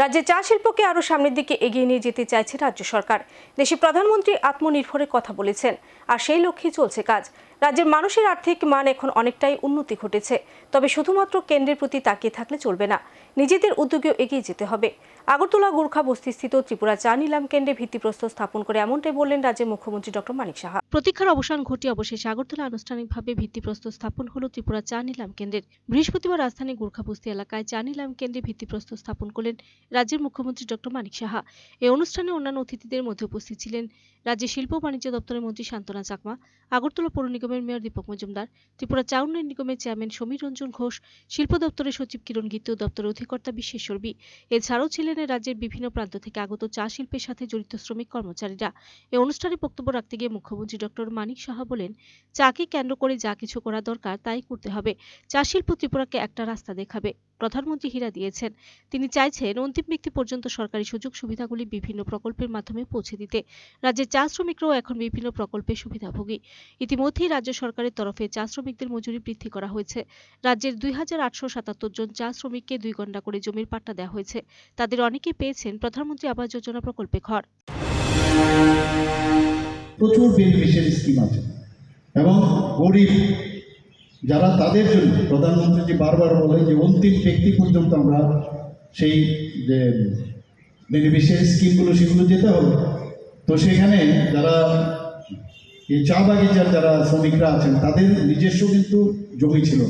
রাজ্যে চা শিল্পকে আরও সামনের দিকে এগিয়ে নিয়ে যেতে চাইছে রাজ্য সরকার। দেশে প্রধানমন্ত্রী আত্মনির্ভরের কথা বলেছেন, আর সেই লক্ষ্যে চলছে কাজ। রাজ্যের মানুষের আর্থিক মান এখন অনেকটাই উন্নতি ঘটেছে। তবে শুধুমাত্র কেন্দ্রের প্রতি তাকিয়ে থাকলে চলবে না। নিজেদের উদ্যোগেও এগিয়ে যেতে হবে। আগরতলা গোর্খা বস্তিস্থিত ত্রিপুরা চা নিলাম কেন্দ্রে ভিত্তিপ্রস্তর স্থাপন করে এমনটাই বললেন রাজ্যের মুখ্যমন্ত্রী ডক্টর মানিক সাহা। প্রতীক্ষার অবসান ঘটিয়ে অবশেষে আগরতলা আনুষ্ঠানিকভাবে ভিত্তিপ্রস্তর স্থাপন হলো ত্রিপুরা চা নিলাম কেন্দ্রের। বৃহস্পতিবার রাজধানী গোর্খা বস্তি এলাকায় চা নিলাম কেন্দ্রে ভিত্তিপ্রস্তর স্থাপন করলেন রাজ্যের মুখ্যমন্ত্রী ডক্টর মানিক সাহা। এই অনুষ্ঠানে অন্যান্য অতিথিদের মধ্যে উপস্থিত ছিলেন রাজ্যের শিল্প বাণিজ্য দপ্তরের মন্ত্রী শান্তনা চাকমা, আগরতলা পৌর নিগমের মেয়র দীপক মজুমদার, ত্রিপুরা চা উন্নয়ন নিগমের চেয়ারম্যান সমীর রঞ্জন ঘোষ, শিল্প দপ্তরের সচিব কিরণ গীত দপ্তরের অধিকর্তা বিশ্বেশ্বরবী এছাড়াও ছিলেন রাজ্যের বিভিন্ন প্রান্ত থেকে আগত চা শিল্পের সাথে জড়িত শ্রমিক কর্মচারীরা। এই অনুষ্ঠানে বক্তব্য রাখতে গিয়ে মুখ্যমন্ত্রী ডক্টর মানিক সাহা বলেন, চাকে কেন্দ্র করে যা কিছু করা দরকার তাই করতে হবে। চা শিল্প ত্রিপুরাকে একটা রাস্তা দেখাবে। প্রধানমন্ত্রী হীরা দিয়েছেন। তিনি চাইছেন অন্তিম ব্যক্তি পর্যন্ত সরকারি সুযোগ সুবিধাগুলি বিভিন্ন প্রকল্পের মাধ্যমে পৌঁছে দিতে। রাজ্যের চা শ্রমিকরাও এখন বিভিন্ন প্রকল্পের সুবিধাভোগী। ইতিমধ্যেই রাজ্য সরকারের তরফে চা শ্রমিকদের মজুরি বৃদ্ধি করা হয়েছে। রাজ্যের দুই হাজার আটশো সাতাত্তর জন চা শ্রমিককে দুই ঘণ্টা করে জমির পাট্টা দেওয়া হয়েছে। তাদের অনেকেই পেয়েছেন প্রধানমন্ত্রী আবাস যোজনা প্রকল্পে ঘর। প্রচুর বেনিফিশিয়ারি স্কিম আছে। এবং গরিব যারা তাদের জন্য প্রধানমন্ত্রী যে বারবার বলে যে অন্তিম ব্যক্তি পর্যন্ত আমরা সেই যে বেনিফিশিয়ারি স্কিমগুলো সেগুলো যেতে হবে। তো সেখানে যারা এই চা বাগিচার যারা শ্রমিকরা আছেন, তাদের নিজস্ব কিন্তু জমি ছিল।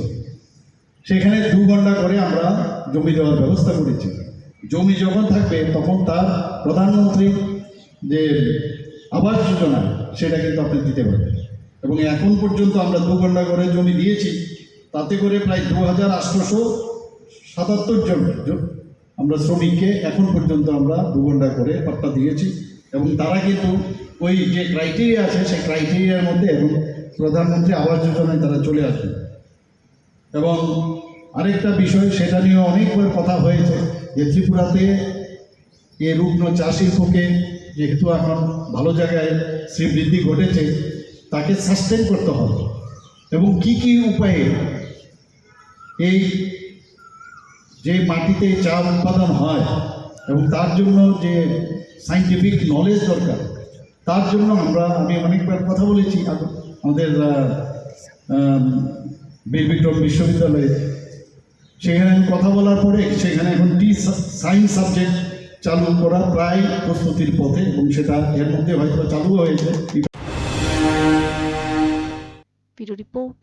সেখানে দু ঘণ্টা করে আমরা জমি দেওয়ার ব্যবস্থা করেছি। জমি যখন থাকবে, তখন তার প্রধানমন্ত্রী যে আবাস যোজনা, সেটা কিন্তু আপনি দিতে পারবেন। এবং এখন পর্যন্ত আমরা দু ঘণ্টা করে জমি দিয়েছি, তাতে করে প্রায় দু হাজার আটশোশো সাতাত্তর জন আমরা শ্রমিককে এখন পর্যন্ত আমরা দু ঘণ্টা করে পাট্টা দিয়েছি। এবং তারা কিন্তু ওই যে ক্রাইটেরিয়া আছে, সেই ক্রাইটেরিয়ার মধ্যে এবং প্রধানমন্ত্রী আবাস যোজনায় তারা চলে আসবে। এবং আরেকটা বিষয়, সেটা নিয়ে অনেকবার কথা হয়েছে যে ত্রিপুরাতে এই রুগ্ন চা শিল্পকে যেহেতু এখন ভালো জায়গায় শ্রীবৃদ্ধি ঘটেছে, তাকে সাস্টেন করতে হবে। এবং কি কি উপায়ে এই যে মাটিতে চা উৎপাদন হয় এবং তার জন্য যে সাইন্টিফিক নলেজ দরকার তার জন্য আমরা আমি অনেকবার কথা বলেছি আমাদের আহ, আম, বীর বিক্রম বিশ্ববিদ্যালয়ে। সেখানে আমি কথা বলার পরে সেখানে এখন টি সায়েন্স সাবজেক্ট চালু করা প্রায় প্রস্তুতির পথে এবং সেটা এর মধ্যে হয়তো চালু হয়েছে। রিপোর্ট